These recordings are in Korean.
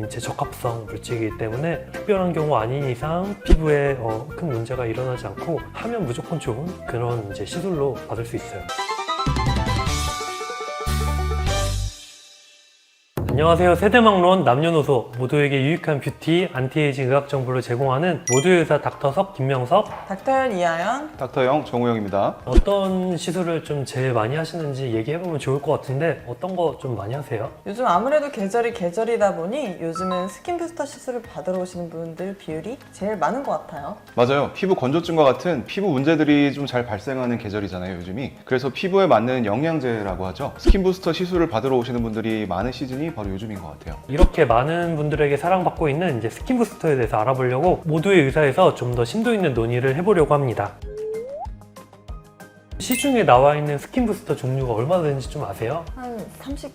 인체 적합성 물질이기 때문에 특별한 경우 아닌 이상 피부에 어, 큰 문제가 일어나지 않고 하면 무조건 좋은 그런 이제 시술로 받을 수 있어요. 안녕하세요. 세대막론 남녀노소 모두에게 유익한 뷰티, 안티에이징 의학 정보를 제공하는 모두의 의사 닥터석 김명석. 닥터연 이하연 닥터 영 정우영입니다. 어떤 시술을 좀 제일 많이 하시는지 얘기해보면 좋을 것 같은데 어떤 거 좀 많이 하세요? 요즘 아무래도 계절이 계절이다 보니 요즘은 스킨 부스터 시술을 받으러 오시는 분들 비율이 제일 많은 것 같아요. 맞아요. 피부 건조증과 같은 피부 문제들이 좀 잘 발생하는 계절이잖아요, 요즘이. 그래서 피부에 맞는 영양제라고 하죠. 스킨 부스터 시술을 받으러 오시는 분들이 많은 시즌이 바로 요즘인 것 같아요. 이렇게 많은 분들에게 사랑받고 있는 이제 스킨 부스터에 대해서 알아보려고 모두의 의사에서 좀 더 심도 있는 논의를 해보려고 합니다. 시중에 나와 있는 스킨 부스터 종류가 얼마나 되는지 좀 아세요? 한 30개?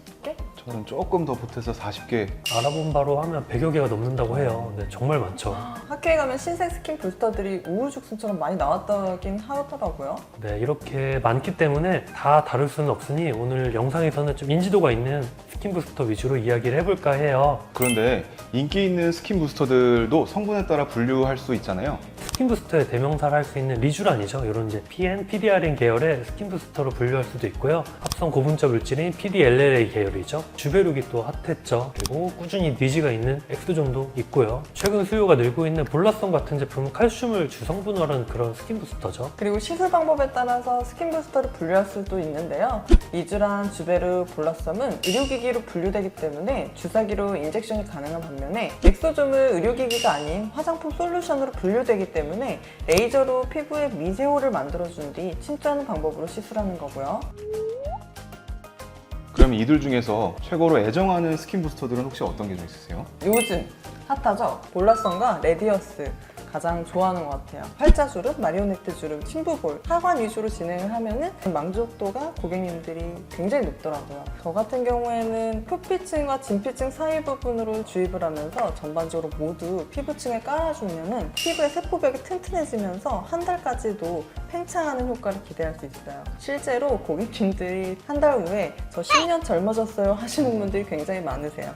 저는 조금 더 보태서 40개. 알아본 바로 하면 100여 개가 넘는다고 해요. 네, 정말 많죠. 학교에 가면 신생 스킨 부스터들이 우후죽순처럼 많이 나왔다긴 하더라고요. 네, 이렇게 많기 때문에 다 다룰 수는 없으니 오늘 영상에서는 좀 인지도가 있는 스킨 부스터 위주로 이야기를 해볼까 해요. 그런데 인기 있는 스킨 부스터들도 성분에 따라 분류할 수 있잖아요. 스킨 부스터의 대명사를 할 수 있는 리쥬란이죠. 이런 이제 PN, PDRN 계열의 스킨 부스터로 분류할 수도 있고요. 합성 고분자 물질인 PDLLA 계열이죠. 주베룩이 또 핫했죠. 그리고 꾸준히 니즈가 있는 엑스존도 있고요. 최근 수요가 늘고 있는 볼라선 같은 제품은 칼슘을 주성분으로 한 그런 스킨 부스터죠. 그리고 시술 방법에 따라서 스킨 부스터를 분류할 수도 있는데요. 리쥬란, 주베르, 볼라썸은 의료기기로 분류되기 때문에 주사기로 인젝션이 가능한 반면에 엑소좀은 의료기기가 아닌 화장품 솔루션으로 분류되기 때문에 레이저로 피부에 미세호를 만들어준 뒤 침투하는 방법으로 시술하는 거고요. 이들 중에서 최고로 애정하는 스킨 부스터들은 혹시 어떤 게 좀 있으세요? 요즘 핫하죠? 볼라썸과 레디어스 가장 좋아하는 것 같아요. 팔자 주름, 마리오네트 주름, 침부볼, 하관 위주로 진행을 하면은 만족도가 고객님들이 굉장히 높더라고요. 저 같은 경우에는 표피층과 진피층 사이 부분으로 주입을 하면서 전반적으로 모두 피부층에 깔아주면은 피부의 세포벽이 튼튼해지면서 한 달까지도 팽창하는 효과를 기대할 수 있어요. 실제로 고객님들이 한 달 후에 저 10년 젊어졌어요 하시는 분들이 굉장히 많으세요.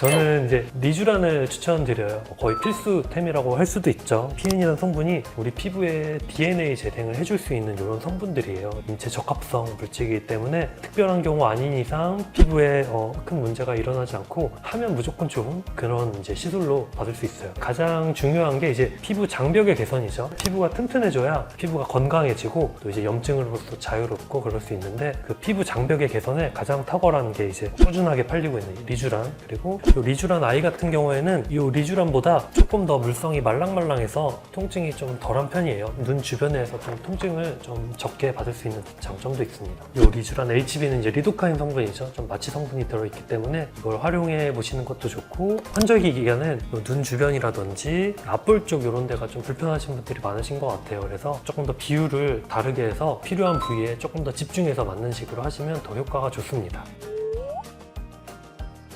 저는 이제 리쥬란을 추천드려요. 거의 필수템이라고 할 수도 있죠. PN이라는 성분이 우리 피부에 DNA 재생을 해줄 수 있는 이런 성분들이에요. 인체 적합성 물질이기 때문에 특별한 경우 아닌 이상 피부에 어, 큰 문제가 일어나지 않고 하면 무조건 좋은 그런 이제 시술로 받을 수 있어요. 가장 중요한 게 이제 피부 장벽의 개선이죠. 피부가 튼튼해져야 피부가 건강해지고 또 이제 염증으로부터 자유롭고 그럴 수 있는데 그 피부 장벽의 개선에 가장 탁월한 게 이제 꾸준하게 팔리고 있는 이 리쥬란 그리고 이 리쥬란 아이 같은 경우에는 이 리쥬란보다 조금 더 물성이 말랑말랑해서 통증이 좀 덜한 편이에요. 눈 주변에서 좀 통증을 좀 적게 받을 수 있는 장점도 있습니다. 이 리쥬란 HB는 이제 리도카인 성분이죠. 좀 마취 성분이 들어있기 때문에 이걸 활용해 보시는 것도 좋고 환절기 기간은 이눈 주변이라든지 앞볼 쪽 이런 데가 좀 불편하신 분들이 많으신 것 같아요. 그래서 조금 더 비율을 다르게 해서 필요한 부위에 조금 더 집중해서 맞는 식으로 하시면 더 효과가 좋습니다.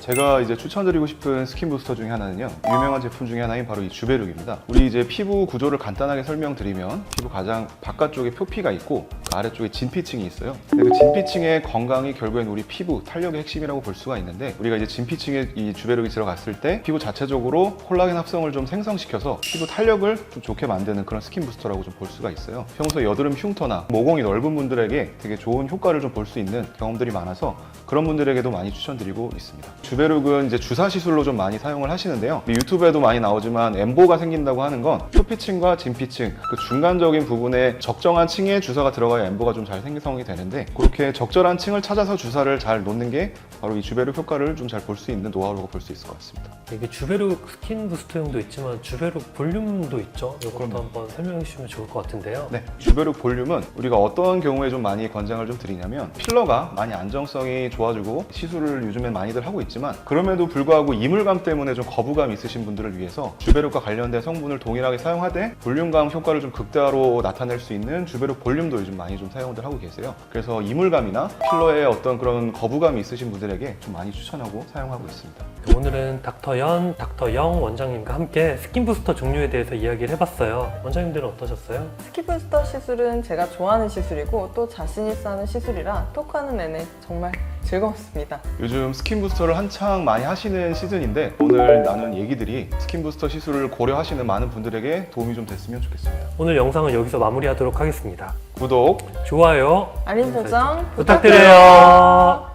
제가 이제 추천드리고 싶은 스킨 부스터 중에 하나는요. 유명한 제품 중에 하나인 바로 이 주베룩입니다. 우리 이제 피부 구조를 간단하게 설명드리면 피부 가장 바깥쪽에 표피가 있고 그 아래쪽에 진피층이 있어요. 근데 그 진피층의 건강이 결국엔 우리 피부 탄력의 핵심이라고 볼 수가 있는데 우리가 이제 진피층에 이 주베룩이 들어갔을 때 피부 자체적으로 콜라겐 합성을 좀 생성시켜서 피부 탄력을 좀 좋게 만드는 그런 스킨 부스터라고 좀 볼 수가 있어요. 평소 여드름 흉터나 모공이 넓은 분들에게 되게 좋은 효과를 좀 볼 수 있는 경험들이 많아서 그런 분들에게도 많이 추천드리고 있습니다. 주베룩은 이제 주사 시술로 좀 많이 사용을 하시는데요. 유튜브에도 많이 나오지만 엠보가 생긴다고 하는 건 표피층과 진피층 그 중간적인 부분에 적정한 층에 주사가 들어가야 엠보가 좀 잘 생성이 되는데 그렇게 적절한 층을 찾아서 주사를 잘 놓는 게 바로 이 주베룩 효과를 좀 잘 볼 수 있는 노하우라고 볼 수 있을 것 같습니다. 이게 주베룩 스킨 부스터용도 있지만 주베룩 볼륨도 있죠. 이것도. 한번 설명해 주시면 좋을 것 같은데요. 네, 주베룩 볼륨은 우리가 어떤 경우에 좀 많이 권장을 좀 드리냐면 필러가 많이 안정성이 좋아지고 시술을 요즘엔 많이들 하고 있지만 그럼에도 불구하고 이물감 때문에 좀 거부감 있으신 분들을 위해서 주베룩과 관련된 성분을 동일하게 사용하되 볼륨감 효과를 좀 극대화로 나타낼 수 있는 주베룩 볼륨도 요즘 많이 좀 사용들 하고 계세요. 그래서 이물감이나 필러에 어떤 그런 거부감이 있으신 분들이 분들에게 좀 많이 추천하고 사용하고 있습니다. 오늘은 닥터 연, 닥터 영 원장님과 함께 스킨 부스터 종류에 대해서 이야기를 해봤어요. 원장님들은 어떠셨어요? 스키부스터 시술은 제가 좋아하는 시술이고 또 자신 있어 하는 시술이라 토크하는 내내 정말 즐거웠습니다. 요즘 스킨 부스터를 한창 많이 하시는 시즌인데 오늘 나눈 얘기들이 스킨 부스터 시술을 고려하시는 많은 분들에게 도움이 좀 됐으면 좋겠습니다. 오늘 영상은 여기서 마무리하도록 하겠습니다. 구독, 좋아요 알림 설정 부탁드려요.